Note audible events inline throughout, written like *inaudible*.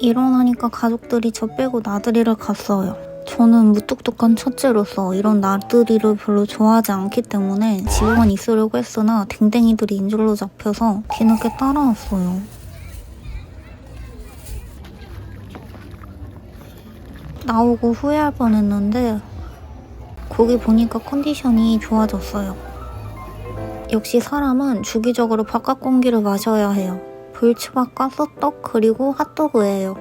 일어나니까 가족들이 저 빼고 나들이를 갔어요. 저는 무뚝뚝한 첫째로서 이런 나들이를 별로 좋아하지 않기 때문에 집에만 있으려고 했으나 댕댕이들이 인줄로 잡혀서 뒤늦게 따라왔어요. 나오고 후회할 뻔했는데 거기 보니까 컨디션이 좋아졌어요. 역시 사람은 주기적으로 바깥 공기를 마셔야 해요. 불치밥 가스떡 그리고 핫도그예요.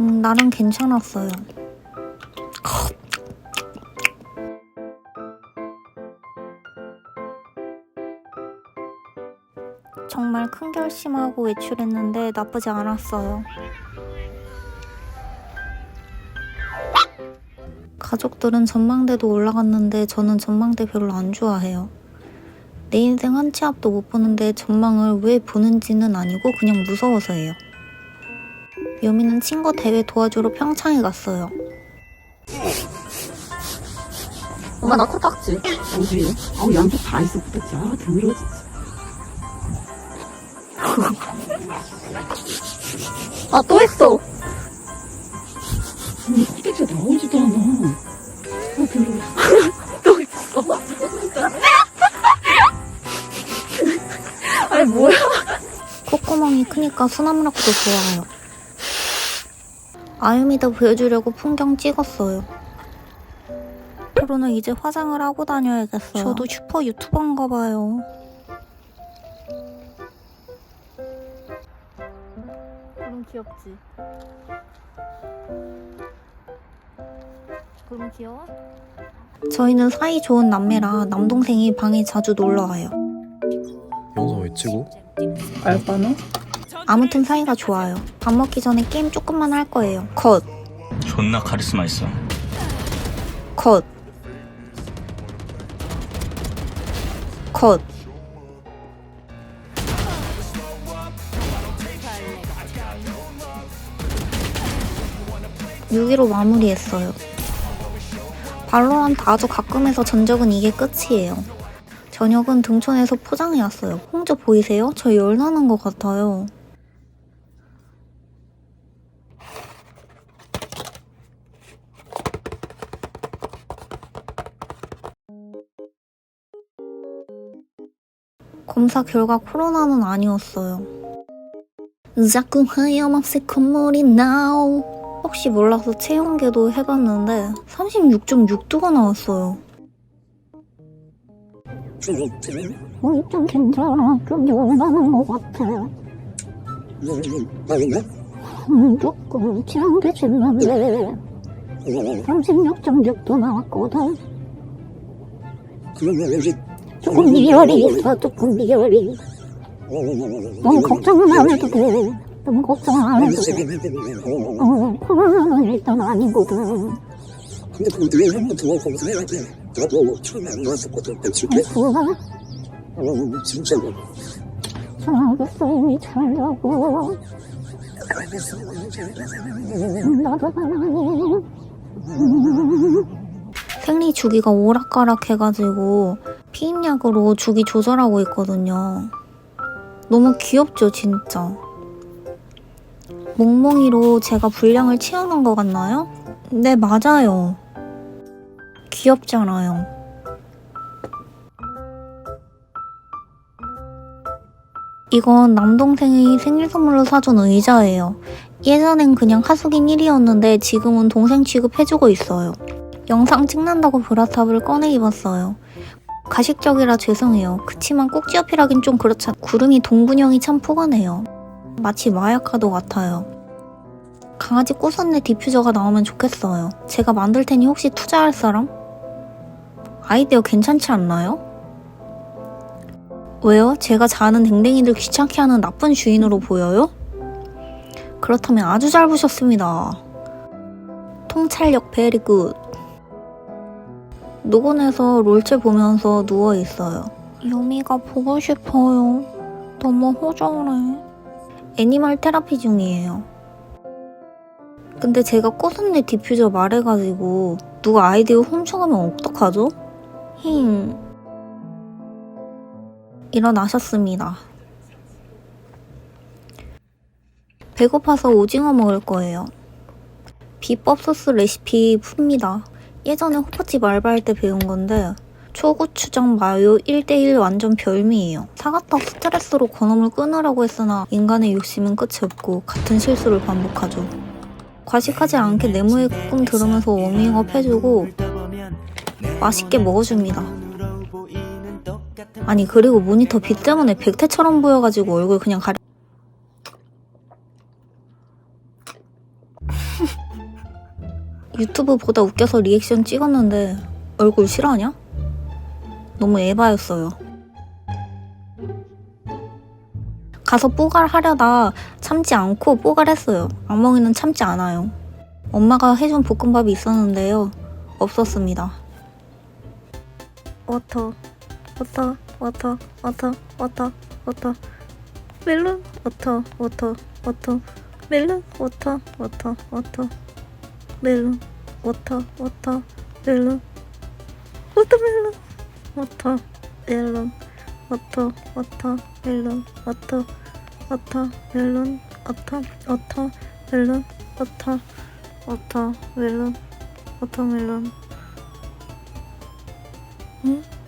음, 나름 괜찮았어요. 정말 큰 결심하고 외출했는데 나쁘지 않았어요. 가족들은 전망대도 올라갔는데 저는 전망대 별로 안 좋아해요. 내 인생 한 치 앞도 못 보는데 전망을 왜 보는지는 아니고 그냥 무서워서예요. 여미는 친구 대회 도와주러 평창에 갔어요. 엄마 나 코딱지. 어디? 아우 양쪽 다 있어 그랬지. 아 더러워 진짜. 아또 했어. 콧구멍이 크니까 수나무락도 좋아요. 아유미도 보여주려고 풍경 찍었어요. 앞으로는 이제 화장을 하고 다녀야겠어요. 저도 슈퍼 유튜버인가 봐요. 그럼 귀엽지? 그럼 귀여워? 저희는 사이 좋은 남매라 남동생이 방에 자주 놀러 와요. 영상 외치고 알바노? 아무튼 사이가 좋아요. 밥 먹기 전에 게임 조금만 할 거예요. 컷, 존나 카리스마 있어. 컷, 컷. 유기로 마무리했어요. 발로란트 아주 가끔 해서 전적은 이게 끝이에요. 저녁은 등촌에서 포장해 왔어요. 홍조 보이세요? 저 열나는 것 같아요. 검사 결과 코로나는 아니었어요. 자꾸 하염없이 콧물이 나오. 혹시 몰라서 체온계도 해봤는데 36.6도가 나왔어요. 어, 좀 괜찮아. 좀 열나는 것 같아. 음, 조금 취한 게질는데 36.6도 나왔거든. 조금 미열이 있어, 조금 미열이. 너무 걱정은 안 해도 돼. 너무 걱정 안 해도 돼. 어, 코로나는 일단 아니거든. 근데 그들이 한번 더 검사해야 돼. 나도 안. 어, 진짜로. 잘하겠어, 이미 잘하고. 나도 사랑해. 생리 주기가 오락가락 해가지고 피임약으로 주기 조절하고 있거든요. 너무 귀엽죠, 진짜. 몽몽이로 제가 분량을 채우는 것 같나요? 네, 맞아요. 귀엽잖아요. 이건 남동생이 생일 선물로 사준 의자예요. 예전엔 그냥 하숙인 1이었는데 지금은 동생 취급해주고 있어요. 영상 찍는다고 브라탑을 꺼내 입었어요. 가식적이라 죄송해요. 그치만 꼭지 어필하긴 좀 그렇잖아. 구름이 동군형이 참 포근해요. 마치 마약카도 같아요. 강아지 꼬선내 디퓨저가 나오면 좋겠어요. 제가 만들 테니 혹시 투자할 사람? 아이디어 괜찮지 않나요? 왜요? 제가 자는 댕댕이들 귀찮게 하는 나쁜 주인으로 보여요? 그렇다면 아주 잘 보셨습니다. 통찰력 베리 굿. 노곤해서 롤체 보면서 누워 있어요. 유미가 보고 싶어요. 너무 호정해. 애니멀 테라피 중이에요. 근데 제가 꼬순내 디퓨저 말해가지고 누가 아이디어 훔쳐가면 어떡하죠? 힝. 일어나셨습니다. 배고파서 오징어 먹을 거예요. 비법 소스 레시피 풉니다. 예전에 호퍼집 알바할 때 배운 건데 초고추장 마요 1대1 완전 별미예요. 사갔다 스트레스로 건어물 끊으라고 했으나 인간의 욕심은 끝이 없고 같은 실수를 반복하죠. 과식하지 않게 네모의 꿈 들으면서 워밍업 해주고 맛있게 먹어줍니다. 아니 그리고 모니터 빛 때문에 백태처럼 보여가지고 얼굴 그냥 가려 *laughs* 유튜브 보다 웃겨서 리액션 찍었는데 얼굴 실화냐? 너무 에바였어요. 가서 뽀갈 하려다 참지 않고 뽀갈했어요. 악몽이는 참지 않아요. 엄마가 해준 볶음밥이 있었는데요. 없었습니다. 워터, 워터, 워터, 워터, 워터, 워터, 멜론, 워터, 워터, 워터, 멜론, 워터, 워터, 워터, 멜론, 워터, 워터, 멜론, 워터멜론, 워터, 멜론, 워터, 워터, 멜론, 워터, 워터, 멜론, 워터, 워터, 멜론, 워터, 워터, 멜론, 워터 멜론. 嗯。